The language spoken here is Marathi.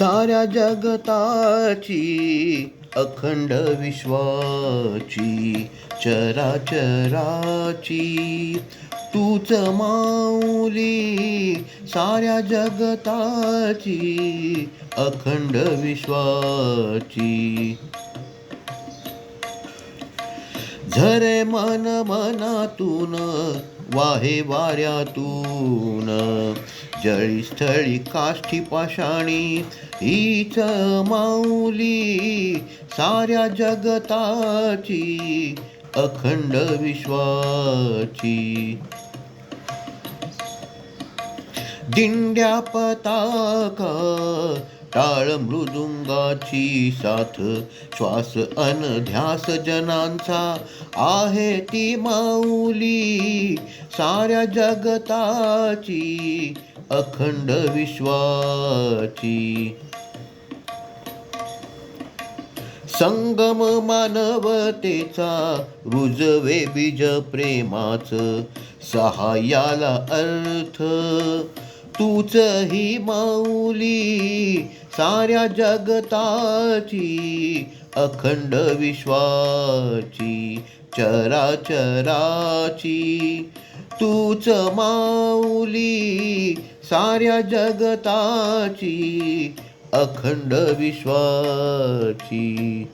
साऱ्या जगताची अखंड विश्वाची चराचराची. तूच माऊली साऱ्या जगताची अखंड विश्वाची. झरे मन मनातून वाहे वाऱ्यातून जळी स्थळी काष्ठी पाषाणी हीच माऊली साऱ्या जगताची अखंड विश्वाची. दिंड्या पताका टाळ मृदुंगाची साथ. श्वास अन ध्यास जनांचा आहे ती माऊली. साऱ्या जगताची अखंड विश्वाची. संगम मानवतेचा रुजवे बीज प्रेमाच सहाय्याला अर्थ. तूच ही माऊली साऱ्या जगताची अखंड विश्वाची चराचराची. तूच माऊली साऱ्या जगताची अखंड विश्वाची.